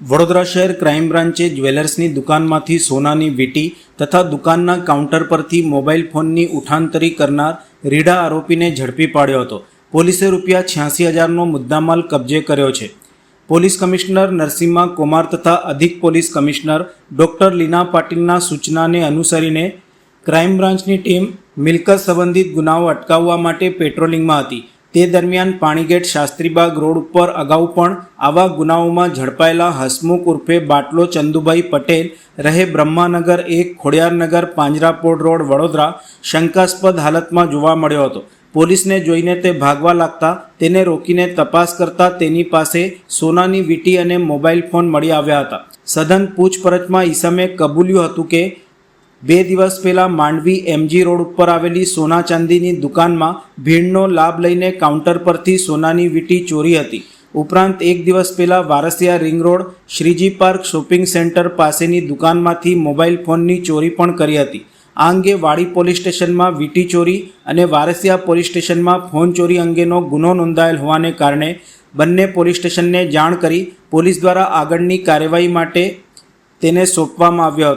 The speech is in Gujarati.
વડોદરા શહેર ક્રાઇમ બ્રાન્ચે જ્વેલર્સની દુકાનમાંથી સોનાની વીંટી તથા દુકાનના કાઉન્ટર પરથી મોબાઈલ ફોનની ઉઠાંતરી કરનાર રીઢા આરોપીને ઝડપી પાડ્યો હતો. પોલીસે રૂપિયા છ્યાસી હજારનો મુદ્દામાલ કબજે કર્યો છે. પોલીસ કમિશનર નરસિમ્હા કુમાર તથા અધિક પોલીસ કમિશનર ડોક્ટર લીના પાટીલના સૂચનાને અનુસરીને ક્રાઇમ બ્રાન્ચની ટીમ મિલકત સંબંધિત ગુનાઓ અટકાવવા માટે પેટ્રોલિંગમાં હતી. તે દરમિયાન પાણીગેટ શાસ્ત્રીબાગ રોડ ઉપર અગાઉ પણ આવા ગુનાઓમાં ઝડપાયેલા હસમુખ ઉર્ફે બાટલો ચંદુભાઈ પટેલ રહે બ્રહ્માનગર એક ખોડિયારનગર પાંજરાપોળ રોડ વડોદરા શંકાસ્પદ હાલતમાં જોવા મળ્યો હતો. પોલીસને જોઈને તે ભાગવા લાગતા તેને રોકીને તપાસ કરતા તેની પાસે સોનાની વીંટી અને મોબાઈલ ફોન મળી આવ્યા હતા. સઘન પૂછપરછમાં ઈસમે કબૂલ્યું હતું કે બે દિવસ પહેલાં માંડવી એમજી રોડ ઉપર આવેલી સોના ચાંદીની દુકાનમાં ભીડનો લાભ લઈને કાઉન્ટર પરથી સોનાની વીંટી ચોરી હતી. ઉપરાંત એક દિવસ પહેલાં Varasiya ring road, Shriji park shopping centre પાસેની દુકાનમાંથી મોબાઈલ ફોનની ચોરી પણ કરી હતી. આ અંગે વાડી પોલીસ સ્ટેશનમાં વીંટી ચોરી અને વારસિયા પોલીસ સ્ટેશનમાં ફોન ચોરી અંગેનો ગુનો નોંધાયેલ હોવાને કારણે બંને પોલીસ સ્ટેશનને જાણ કરી પોલીસ દ્વારા આગળની કાર્યવાહી માટે તેને સોંપવામાં આવ્યો હતો.